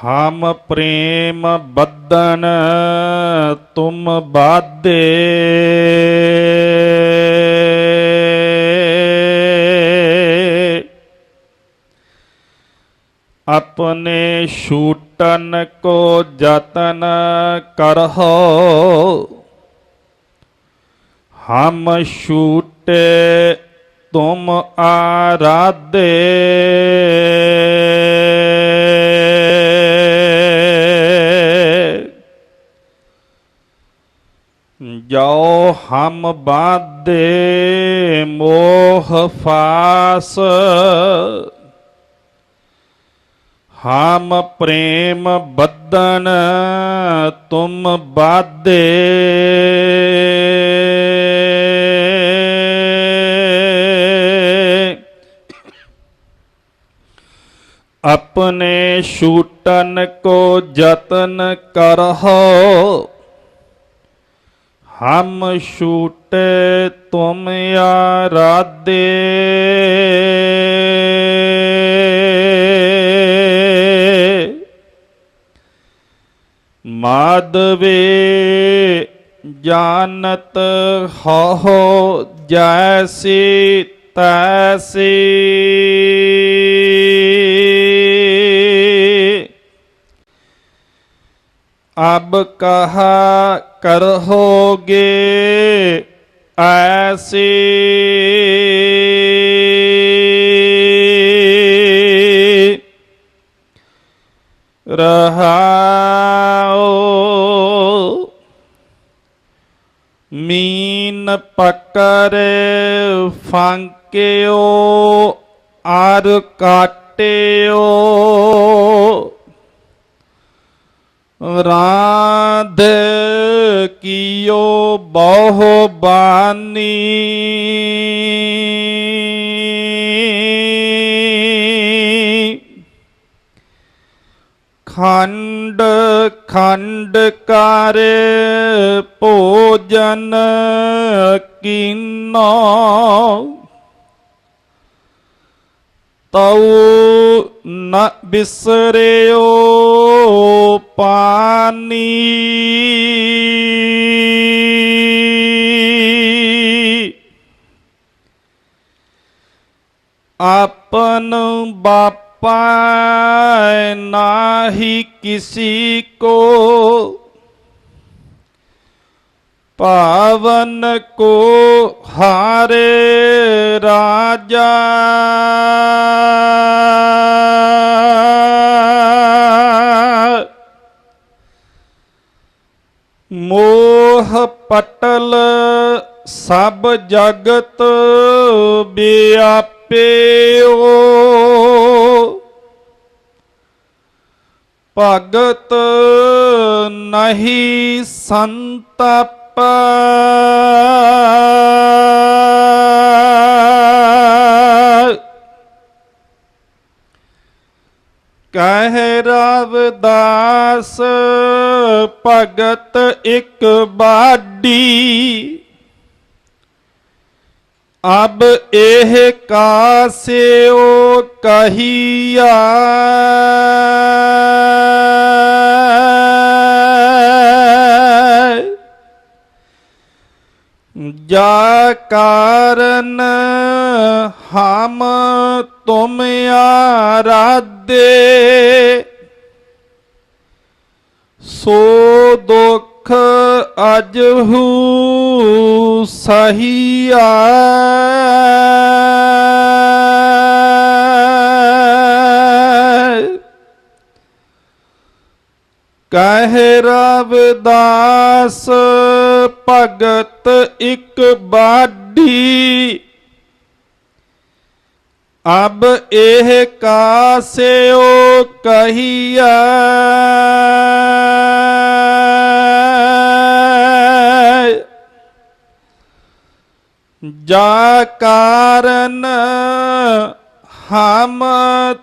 ਹਮ ਪ੍ਰੇਮ ਬੱਦਨ ਤੁਮ ਬਾਦੇ ਆਪਣੇ ਛੂਟਨ ਕੋ ਜਤਨ ਕਰਹੁ ਹਮ ਛੂਟੇ ਤੁਮ ਆਰਾਧੇ ਜੋ ਹਮ ਬਾਦੇ ਮੋਹ ਫਾਸ। ਹਮ ਪ੍ਰੇਮ ਬੱਦਨ ਤੁਮ ਬਾਦੇ ਆਪਣੇ ਛੂਟਨ ਕੋ ਜਤਨ ਕਰਹੁ। ਹਮ ਛੂਟੇ ਤੁਮ ਆਰਾਧੇ ਮਾਧਵੇ ਜਾਣਤ ਹੋ ਜੈਸੀ ਤੈਸੀ ਅਬ ਕਹਾ ਕਰੋਗੇ ਐਸੀ। ਰਹਾਓ ਮੀਨ ਪਕਰੇ ਫਾਂਕਿਓ ਆਰ ਕਾਟਿਓ। ਰਾਧ ਕੀਓ ਬਹੁ ਬਾਨੀ। ਖੰਡ ਖੰਡ ਕਰ ਭੋਜਨ ਕੀਨੋ। ਤਉ ਨ ਬਿਸਰਿਓ ਪਾਨੀ। ਆਪਨ ਬਾਪਾ ਨਾਹੀ ਕਿਸੀ ਕੋ ਪਾਵਨ ਕੋ ਹਾਰੇ ਰਾਜਾ। ਮੋਹ ਪਟਲ ਸਭ ਜਗਤ ਵਿਆਪਿਓ। ਭਗਤ ਨਹੀਂ ਸੰਤਪ। ਕਹਿ ਰਵਦਾਸ ਭਗਤ ਇੱਕ ਬਾਡੀ। ਅਬ ਇਹ ਕਾਸਿਓ ਕਹੀਆ। ਜਾ ਕਾਰਨ ਹਮ ਤੁਮ ਆਰਾਧੇ ਸੋ ਦੁਖ ਅਜਹੂ ਸਹੀਆ। ਕਹਿ ਰਵਦਾਸ ਭਗਤ ਇੱਕ ਬਾਡੀ ਅਬ ਇਹ ਕਾਸਿਓ ਕਹੀਐ। ਜਾ ਕਾਰਨ ਹਮ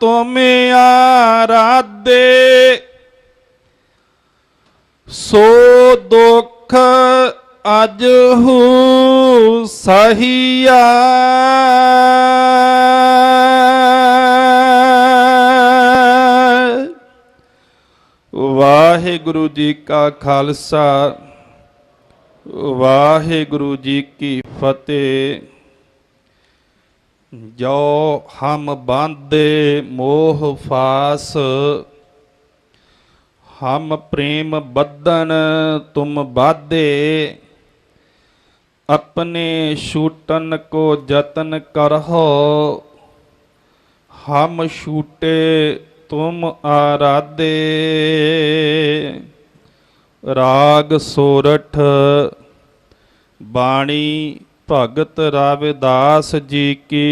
ਤੁਮ ਆਰਾਧੇ ਸੋ ਦੁਖ ਅਜ ਹੂ ਸਹੀਆ। ਵਾਹਿਗੁਰੂ ਜੀ ਕਾ ਖਾਲਸਾ, ਵਾਹਿਗੁਰੂ ਜੀ ਕੀ ਫਤਿਹ। ਜੋ ਹਮ ਬਾਂਦੇ ਮੋਹ ਫਾਸ, ਹਮ ਪ੍ਰੇਮ ਬੱਧਨ ਤੁਮ ਬਾਧੇ। ਆਪਣੇ ਛੂਟਨ ਕੋ ਯਤਨ ਕਰਹੁ ਹਮ ਛੂਟੇ ਤੁਮ ਆਰਾਧੇ ਰਾਗ ਸੋਰਠ ਬਾਣੀ ਭਗਤ ਰਾਵਿਦਾਸ ਜੀ ਕੀ